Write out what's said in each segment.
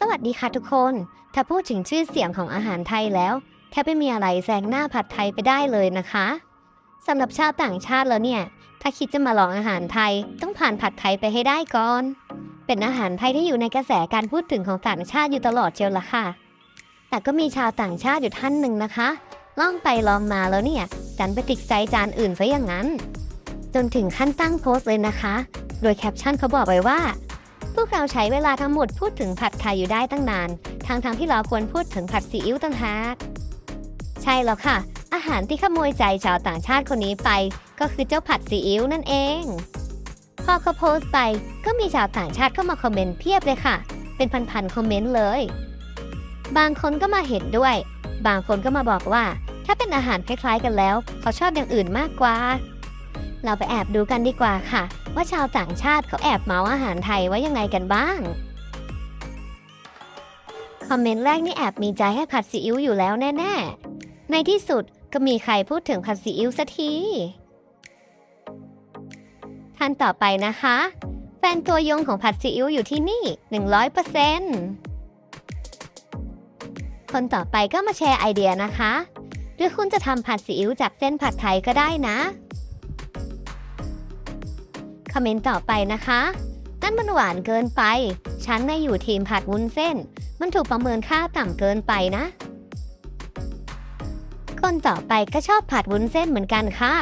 สวัสดีค่ะทุกคน ถ้าพูดถึงชื่อเสียงของอาหารไทยแล้ว แทบไม่มีอะไรแซงหน้าผัดไทยไปได้เลยนะคะสำหรับชาวต่างชาติแล้วเนี่ย ถ้าคิดจะมาลองอาหารไทย ต้องผ่านผัดไทยไปให้ได้ก่อน เป็นอาหารไทยที่อยู่ในกระแสการพูดถึงของต่างชาติอยู่ตลอดเชียวละค่ะ แต่ก็มีชาวต่างชาติอยู่ท่านหนึ่งนะคะลองไปลองมาแล้วเนี่ยดันไปติดใจจานอื่นซะอย่างนั้น จนถึงขั้นตั้งโพสต์เลยนะคะ โดยแคปชั่นเขาบอกไว้ว่า พวกเราใช้เวลาทั้งหมดพูดถึงผัดไทยอยู่ได้ตั้งนานทั้งๆทที่เราควรพูดถึงผัดซีอิ๊วตั้งหากใช่แล้วค่ะ อาหารที่ขโมยใจชาวต่างชาติคนนี้ไป ก็คือเจ้าผัดซีอิ๊วนั่นเอง พอเขาโพสต์ไปก็มีชาวต่างชาติเข้ามาคอมเมนต์เพียบเลยค่ะ เป็นพันๆคอมเมนต์เลย บางคนก็มาเห็นด้วย บางคนก็มาบอกว่า ถ้าเป็นอาหารคล้ายๆกันแล้ว เขาชอบอย่างอื่นมากกว่า เราไปแอบดูกันดีกว่าค่ะ ว่าชาวต่างชาติเขาแอบเมาอาหารไทยไว้ยังไงกันบ้าง คอมเมนต์แรกนี่แอบมีใจให้ผัดซีอิ๊วอยู่แล้วแน่ ๆ ในที่สุดก็มีใครพูดถึงผัดซีอิ๊วสักทีท่านต่อไปนะคะ แฟนตัวยงของผัดซีอิ๊วอยู่ที่นี่ 100%คนต่อไปก็มาแชร์ไอเดียนะคะ หรือคุณจะทำผัดซีอิ๊วจากเส้นผัดไทยก็ได้นะ คอมเมนต์ต่อไปนะคะ นั่นมันหวานเกินไป ฉันน่อยู่ทีมผัดวุ้นเส้น มันถูกประเมินค่าต่ำเกินไปนะ คนต่อไปก็ชอบผัดวุ้นเส้นเหมือนกันค่ะ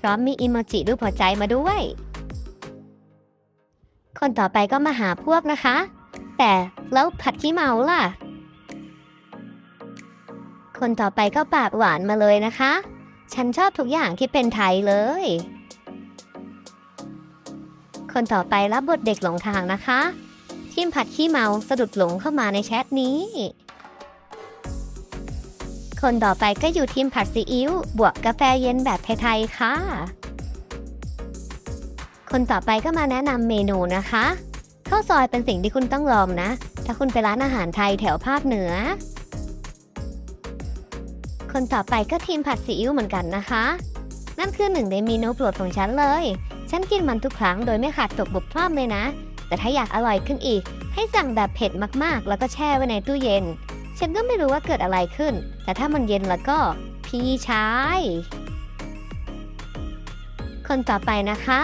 พร้อมมีอิโมจิรูปหัวใจมาด้วย คนต่อไปก็มาหาพวกนะคะ แต่แล้วผัดขี้เมาล่ะ คนต่อไปก็ปากหวานมาเลยนะคะ ฉันชอบทุกอย่างที่เป็นไทยเลย คนต่อไปรับบทเด็กหลงทางนะคะ ทีมผัดขี้เมาสะดุดหลงเข้ามาในแชทนี้ คนต่อไปก็อยู่ทีมผัดซีอิ๊วบวกกาแฟเย็นแบบไทยๆค่ะ คนต่อไปก็มาแนะนำเมนูนะคะข้าวซอยเป็นสิ่งที่คุณต้องลองนะ ถ้าคุณไปร้านอาหารไทยแถวภาคเหนือ คนต่อไปก็ทีมผัดซีอิ๊วเหมือนกันนะคะ นั่นคือหนึ่งในเมนูโปรดของฉันเลย ฉันกินมันทุกครั้งโดยไม่ขาดตกบกพร่องเลยนะ แต่ถ้าอยากอร่อยขึ้นอีก ให้สั่งแบบเผ็ดมากๆ แล้วก็แช่ไว้ในตู้เย็น ฉันก็ไม่รู้ว่าเกิดอะไรขึ้น แต่ถ้ามันเย็นแล้วก็ พี่ชาย คนต่อไปนะคะ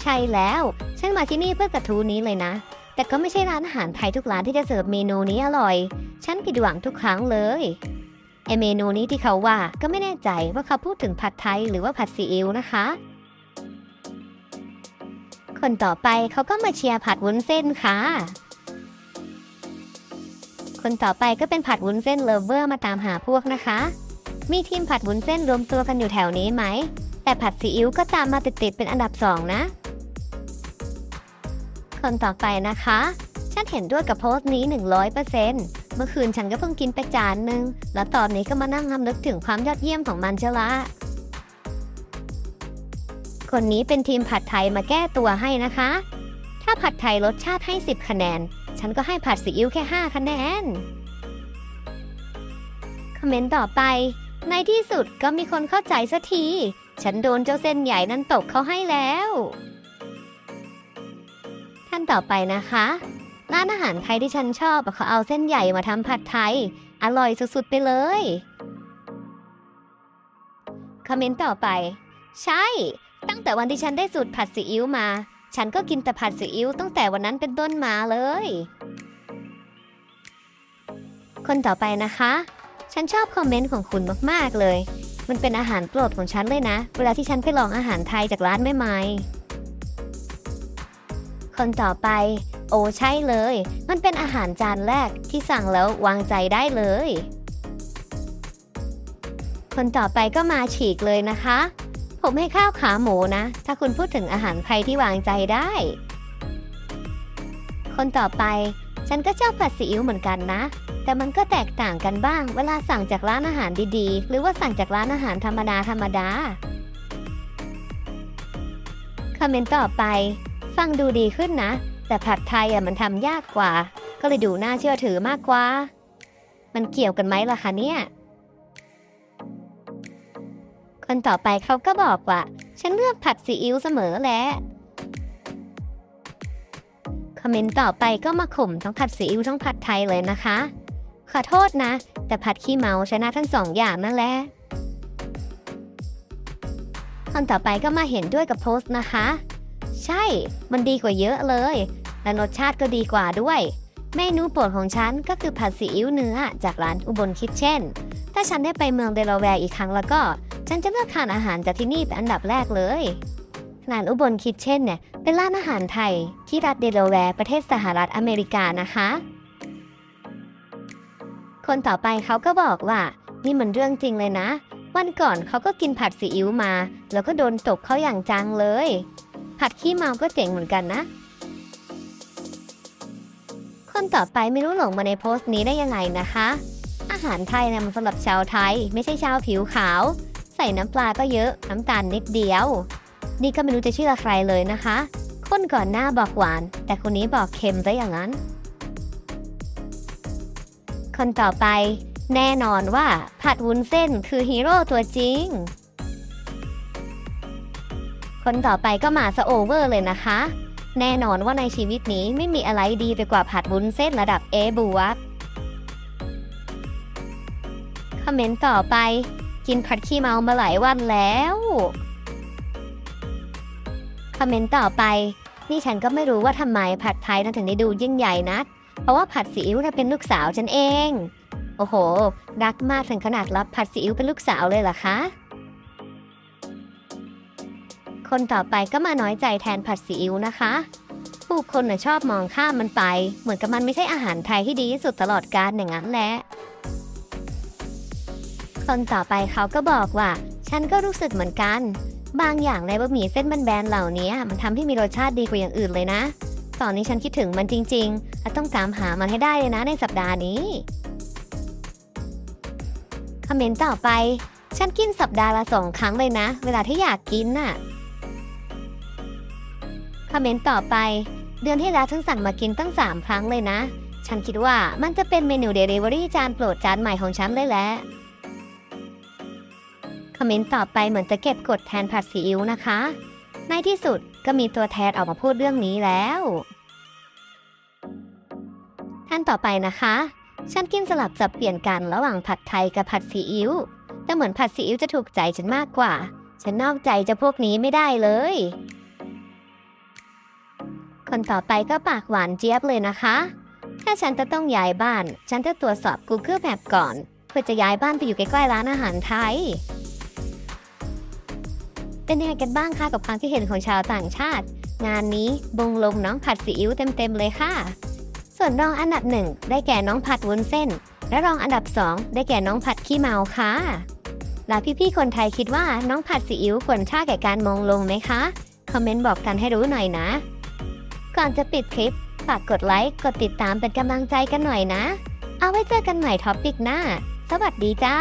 ใช่แล้ว ฉันมาที่นี่เพื่อกระทู้นี้เลยนะ แต่ก็ไม่ใช่ร้านอาหารไทยทุกร้านที่จะเสิร์ฟเมนูนี้อร่อย ฉันผิดหวังทุกครั้งเลยไอเมนูนี้ที่เขาว่าก็ไม่แน่ใจว่าเขาพูดถึงผัดไทยหรือว่าผัดซีอิ๊วนะคะ คนต่อไปเขาก็มาเชียร์ผัดวุ้นเส้นค่ะ คนต่อไปก็เป็นผัดวุ้นเส้นเลเวอร์มาตามหาพวกนะคะ มีทีมผัดวุ้นเส้นรวมตัวกันอยู่แถวนี้ไหม แต่ผัดซีอิ๊วก็ตามมาติดๆเป็นอันดับสองนะ คนต่อไปนะคะ ฉันเห็นด้วยกับโพสต์นี้ 100%เมื่อคืนฉันก็เพิ่งกินไปจานนึง แล้วตอนนี้ก็มานั่งรำลึกถึงความยอดเยี่ยมของมันเชละ คนนี้เป็นทีมผัดไทยมาแก้ตัวให้นะคะ ถ้าผัดไทยรสชาติให้ 10 คะแนน ฉันก็ให้ผัดซีอิ๊วแค่ 5 คะแนน คอมเมนต์ต่อไป ในที่สุดก็มีคนเข้าใจสักที ฉันโดนเจ้าเส้นใหญ่นั้นตกเขาให้แล้ว ท่านต่อไปนะคะร้านอาหารไทยที่ฉันชอบเขาเอาเส้นใหญ่มาทำผัดไทย อร่อยสุดๆไปเลย คอมเมนต์ต่อไป ใช่ ตั้งแต่วันที่ฉันได้สูตรผัดซีอิ๊วมา ฉันก็กินแต่ผัดซีอิ๊วตั้งแต่วันนั้นเป็นต้นมาเลย คนต่อไปนะคะ ฉันชอบคอมเมนต์ของคุณมากๆเลย มันเป็นอาหารโปรดของฉันเลยนะ เวลาที่ฉันไปลองอาหารไทยจากร้านแม่ไม้คนต่อไป โอ้ใช่เลย มันเป็นอาหารจานแรกที่สั่งแล้ววางใจได้เลย คนต่อไปก็มาฉีกเลยนะคะ ผมให้ข้าวขาหมูนะ ถ้าคุณพูดถึงอาหารไทยที่วางใจได้ คนต่อไป ฉันก็ชอบผัดซีอิ๊วเหมือนกันนะ แต่มันก็แตกต่างกันบ้าง เวลาสั่งจากร้านอาหารดีๆ หรือว่าสั่งจากร้านอาหารธรรมดาธรรมดาคอมเมนต์ต่อไป ฟังดูดีขึ้นนะ แต่ผัดไทยอะมันทำยากกว่า ก็เลยดูน่าเชื่อถือมากกว่า มันเกี่ยวกันไหมล่ะคะเนี่ย คนต่อไปเขาก็บอกว่า ฉันเลือกผัดซีอิ๊วเสมอแหละคอมเมนต์ต่อไปก็มาข่มทั้งผัดซีอิ๊วทั้งผัดไทยเลยนะคะ ขอโทษนะ แต่ผัดขี้เมาชนะทั้งสองอย่างนั่นแหละคนต่อไปก็มาเห็นด้วยกับโพสต์นะคะ ใช่ มันดีกว่าเยอะเลย และรสชาติก็ดีกว่าด้วยเมนูโปรดของฉันก็คือผัดซีอิ๊วเนื้อจากร้านอุบลคิทเช่น ถ้าฉันได้ไปเมืองเดลาแวร์อีกครั้งแล้วก็ ฉันจะเลือกทานอาหารจากที่นี่เป็นอันดับแรกเลยร้านอุบลคิทเช่นเนี่ยเป็นร้านอาหารไทย ที่รัฐเดลาแวร์ประเทศสหรัฐอเมริกานะคะ คนต่อไปเขาก็บอกว่า นี่มันเรื่องจริงเลยนะ วันก่อนเขาก็กินผัดซีอิ๊วมา แล้วก็โดนตกเขาอย่างจังเลย ผัดขี้เมาก็เจ๋งเหมือนกันนะ คนต่อไปไม่รู้หลงมาในโพสต์นี้ได้ยังไงนะคะ อาหารไทยเนี่ยมันสำหรับชาวไทย ไม่ใช่ชาวผิวขาว ส่น้ำปลาก็เยอะ น้ำตาลนิดเดียว นี่ก็ไม่รู้จะเชื่อใครเลยนะคะ คนก่อนหน้าบอกหวาน แต่คนนี้บอกเค็มซะอย่างนั้น คนต่อไป แน่นอนว่าผัดวุ้นเส้นคือฮีโร่ตัวจริง คนต่อไปก็มาซะโอเวอร์เลยนะคะ แน่นอนว่าในชีวิตนี้ไม่มีอะไรดีไปกว่าผัดวุ้นเส้นระดับ A บวกคอมเมนต์ต่อไป กินผัดขี้เมามาหลายวันแล้วคอมเมนต์ต่อไป นี่ฉันก็ไม่รู้ว่าทำไมผัดไทยน่าถึงได้ดูยิ่งใหญ่นัก เพราะว่าผัดซีอิ๊วน่ะเป็นลูกสาวฉันเอง โอ้โห รักมากถึงขนาดรับผัดซีอิ๊วเป็นลูกสาวเลยเหรอคะ คนต่อไปก็มาน้อยใจแทนผัดซีอิ๊วนะคะผู้คนน่ะชอบมองข้ามมันไป เหมือนกับมันไม่ใช่อาหารไทยที่ดีที่สุดตลอดกาลอย่างนั้นแหละ คนต่อไปเขาก็บอกว่า ฉันก็รู้สึกเหมือนกัน บางอย่างในบะหมี่เส้นแบนๆเหล่านี้มันทำให้มีรสชาติดีกว่าอย่างอื่นเลยนะ ตอนนี้ฉันคิดถึงมันจริงๆและต้องตามหามันให้ได้เลยนะในสัปดาห์นี้คอมเมนต์ต่อไป ฉันกินสัปดาห์ละสองครั้งเลยนะ เวลาที่อยากกินน่ะคอมเมนต์ต่อไป เดือนที่แล้วฉันสั่งมากินตั้งสามครั้งเลยนะ ฉันคิดว่ามันจะเป็นเมนูเดลิเวอรี่จานโปรดจานใหม่ของฉันเลยแหละ คอมเมนต์ต่อไปเหมือนจะเก็บกดแทนผัดซีอิ๊วนะคะ ในที่สุดก็มีตัวแทนออกมาพูดเรื่องนี้แล้ว ท่านต่อไปนะคะ ฉันกินสลับจับเปลี่ยนกันระหว่างผัดไทยกับผัดซีอิ๊วแต่เหมือนผัดซีอิ๊วจะถูกใจฉันมากกว่า ฉันนอกใจจะพวกนี้ไม่ได้เลย คนต่อไปก็ปากหวานเจี๊ยบเลยนะคะ ถ้าฉันจะต้องย้ายบ้าน ฉันจะตรวจสอบ Google Map ก่อน เพื่อจะย้ายบ้านไปอยู่ใกล้ๆร้านอาหารไทย เป็นยังไงกันบ้างคะกับความคิดเห็นของชาวต่างชาติ งานนี้บงลมน้องผัดซีอิ๊วเต็มๆเลยค่ะ ส่วนรองอันดับหนึ่งได้แก่น้องผัดวุ้นเส้น และรองอันดับสองได้แก่น้องผัดขี้เมาค่ะแล้วพี่ๆคนไทยคิดว่าน้องผัดซีอิ๊วควรค่าแก่การมองลงไหมคะ คอมเมนต์บอกกันให้รู้หน่อยนะ ก่อนจะปิดคลิปฝากกดไลค์กดติดตามเป็นกำลังใจกันหน่อยนะ เอาไว้เจอกันใหม่ท็อปิกหน้า สวัสดีจ้า